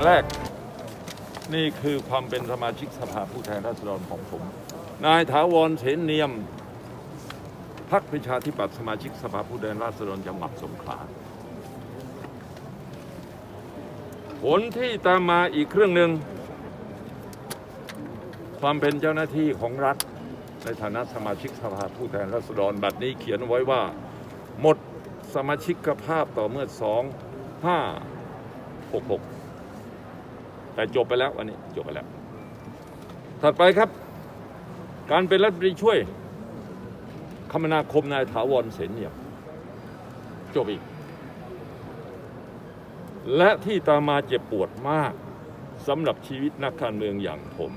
งแรก นี่คือความเป็นสมาชิกสภาผู้แทนราษฎรของผม นายถาวรเสนเนียมพักประชาธิปัตย์สมาชิกสภาผู้แทนราษฎรจังหวัดสงขลาผลที่ตามมาอีกเครื่องหนึ่งความเป็นเจ้าหน้าที่ของรัฐ ในฐานะสมาชิกสภาผู้แทนราษฎรบัดนี้เขียนไว้ว่า หมดสมาชิกภาพต่อเมื่อสองห้าหกหก แต่จบไปแล้ววันนี้จบไปแล้ว ถัดไปครับ การเป็นรัฐมนตรีช่วย คมนาคมนายถาวรเสนเนียมจบอีก และที่ตามมาเจ็บปวดมากสำหรับชีวิตนักการเมืองอย่างผม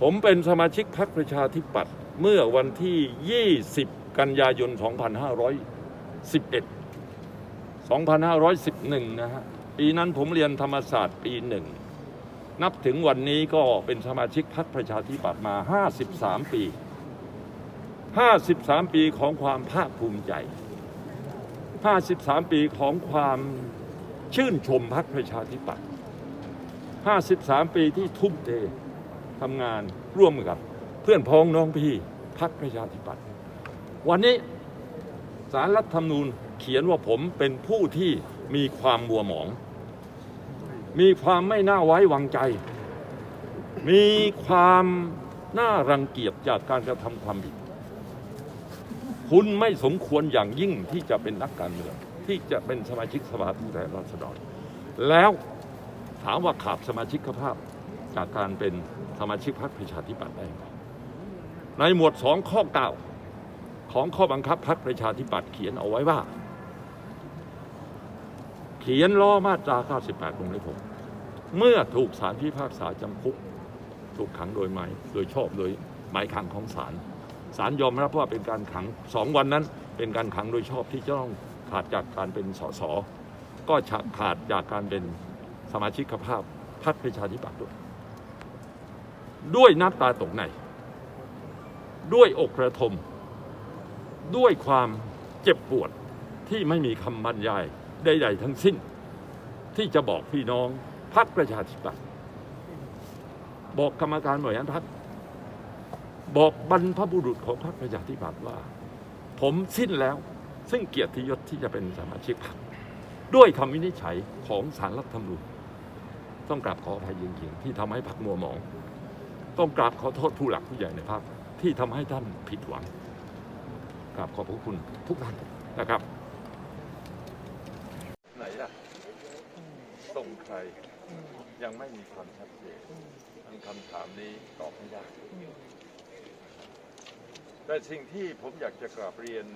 ผมเป็นสมาชิกพรรคประชาธิปัตย์เมื่อวันที่ 20 กันยายน 2511 2511 นะฮะ ปีนั้นผมเรียนธรรมศาสตร์ปีหนึ่ง นับถึงวันนี้ก็เป็นสมาชิกพรรคประชาธิปัตย์มา 53 ปี 53 ปีของความภาคภูมิใจ 53 ปีของความชื่นชมพรรคประชาธิปัตย์ 53 ปีที่ทุ่มเททำงานร่วมกับเพื่อนพ้องน้องพี่พรรคประชาธิปัตย์ วันนี้สารรัฐธรรมนูญเขียนว่าผมเป็นผู้ที่มีความมัวหมอง มีความไม่น่าไว้วางใจ มีความน่ารังเกียจจากการกระทำความผิด คุณไม่สมควรอย่างยิ่งที่จะเป็นนักการเมืองที่จะเป็นสมาชิกสภาผู้แทนราษฎร แล้วถามว่าขาดสมาชิกภาพจากการเป็นสมาชิกพรรคประชาธิปัตย์ได้ไหมในหมวดสองข้อเก้าของข้อบังคับพรรคประชาธิปัตย์เขียนเอาไว้ว่า เขียนล้อมาตรา 98วงเล็บ6เมื่อถูกศาลพิพากษาจำคุก ถูกขังโดยหมายโดยชอบโดยหมายขังของศาลศาลยอมรับว่าเป็นการขังสองวันนั้น เป็นการขังโดยชอบที่จะต้องขาดจากการเป็นสสก็ขาดจากการเป็นสมาชิกภาพพรรคประชาธิปัตย์ด้วย ด้วยน้ำตาตกใน ด้วยอกระทม ด้วยความเจ็บปวดที่ไม่มีคำบรรยาย ใดๆทั้งสิ้น ที่จะบอกพี่น้องพรรคประชาธิปัตย์บอกกรรมการบริหารพรรคบอกบรรพบุรุษของพรรคประชาธิปัตย์ว่า ผมสิ้นแล้ว ซึ่งเกียรติยศที่จะเป็นสมาชิกพรรคด้วยคำวินิจฉัยของสารรัฐธรรมนูญต้องกราบขออภัยจริงๆที่ทำให้พรรคมัวหมอง ต้องกราบขอโทษผู้หลักผู้ใหญ่ในพรรคที่ทำให้ท่านผิดหวังกราบขอบพระคุณทุกท่านนะครับ ไหนล่ะ ส่งใคร ยังไม่มีความชัดเจนคำถามนี้ตอบไม่ได้ แต่สิ่งที่ผมอยากจะกราบเรียน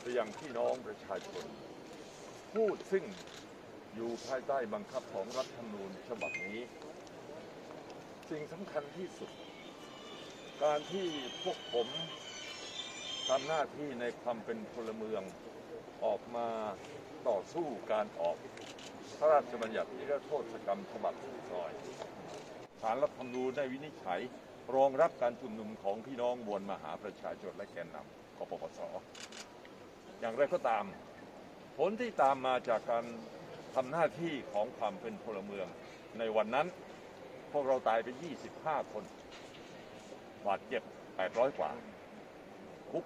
ไปยังพี่น้องประชาชนพูดซึ่งอยู่ภายใต้บังคับของรัฐธรรมนูญฉบับนี้ สิ่งสำคัญที่สุด การที่พวกผมทำหน้าที่ในความเป็นพลเมืองออกมาต่อสู้การออก พระราชบัญญัตินิรโทษกรรมฉบับสุดซอยสารรัฐธรรมนูญได้วินิจฉัยรองรับการชุมนุมของพี่น้องมวลมหาประชาชนและแกนนำกปปส อย่างไรก็ตาม ผลที่ตามมาจากการทำหน้าที่ของความเป็นพลเมือง ในวันนั้น พวกเราตายไป 25 คนบาดเจ็บ 800 กว่า คุก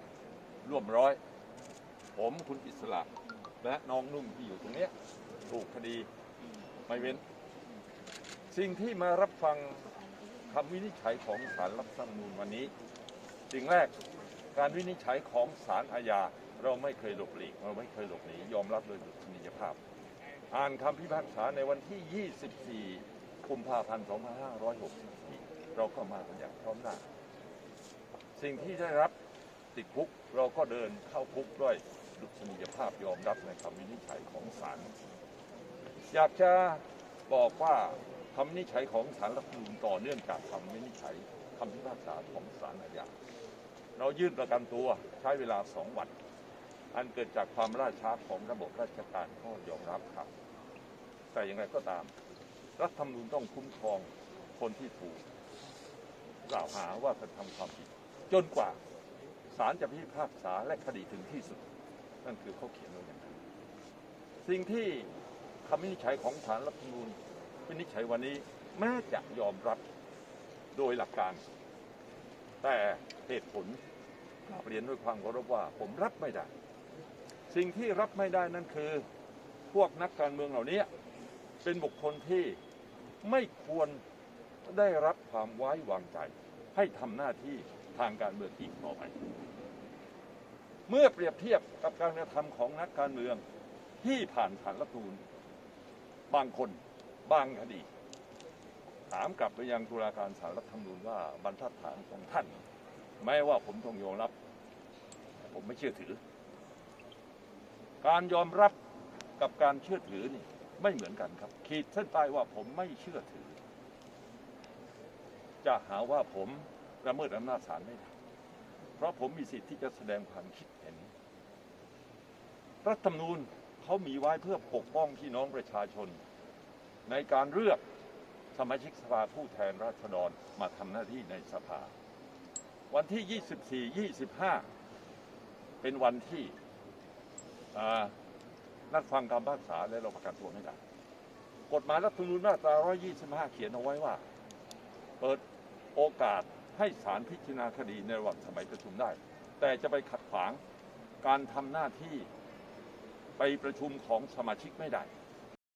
ร่วมร้อย ผมคุณอิสระ และน้องนุ่มที่อยู่ตรงนี้ ถูกคดีไม่เว้น สิ่งที่มารับฟังคำวินิจฉัยของศาลรัฐธรรมนูญวันนี้ สิ่งแรกการวินิจฉัยของศาลอาญาเราไม่เคยหลบหลีกเราไม่เคยหลบหนียอมรับโดยดุษณียภาพ อ่านคำพิพากษาในวันที่ 24 กุมภาพันธ์ 2564 เราก็มากันอย่างพร้อมหน้า สิ่งที่ได้รับติดคุกเราก็เดินเข้าคุกด้วยดุษณียภาพยอมรับในคำวินิจฉัยของศาล อยากจะบอกว่าคำวินิจฉัยของศาลรัฐธรรมนูญต่อเนื่องจากคำวินิจฉัยคำพิพากษาของศาลอาญาเรายื่นประกันตัวใช้เวลาสองวัน อันเกิดจากความล่าช้าของระบบราชการก็ยอมรับครับ แต่อย่างไรก็ตาม รัฐธรรมนูญต้องคุ้มครองคนที่ถูกกล่าวหาว่ากระทำความผิด จนกว่าศาลจะพิพากษาและคดีถึงที่สุด นั่นคือเขาเขียนไว้อย่างนั้นสิ่งที่ คำวินิจฉัยของศาลรัฐธรรมนูญวินิจฉัยวันนี้แม้จะยอมรับโดยหลักการ แต่เหตุผลกราบเรียนด้วยความเคารพว่าผมรับไม่ได้ สิ่งที่รับไม่ได้นั่นคือ พวกนักการเมืองเหล่านี้เป็นบุคคลที่ไม่ควรได้รับความไว้วางใจ ให้ทำหน้าที่ทางการเมืองอีกต่อไป เมื่อเปรียบเทียบกับการกระทำของนักการเมืองที่ผ่านสารรัฐธรรมนูญ บางคนบางคดี ถามกลับไปยังตุลาการสารรัฐธรรมนูญว่าบรรทัดฐานของท่านแม้ว่าผมต้องยอมรับ ผมไม่เชื่อถือ การยอมรับกับการเชื่อถือนี่ไม่เหมือนกันครับ ขีดเส้นใต้ว่าผมไม่เชื่อถือ จะหาว่าผมละเมิดอำนาจศาลไม่ได้เพราะผมมีสิทธิ์ที่จะแสดงความคิดเห็น รัฐธรรมนูญ เขามีไว้เพื่อปกป้องพี่น้องประชาชน ในการเลือกสมาชิกสภาผู้แทนราษฎรมาทำหน้าที่ในสภา วันที่ 24 25 เป็นวันที่นัดฟังคำพิพากษาและเราประกันตัวไม่ได้ กฎหมายรัฐธรรมนูญมาตรา 125 เขียนเอาไว้ว่า เปิดโอกาสให้ศาลพิจารณาคดีในระหว่างสมัยประชุมได้ แต่จะไปขัดขวางการทำหน้าที่ ไปประชุมของสมาชิกไม่ได้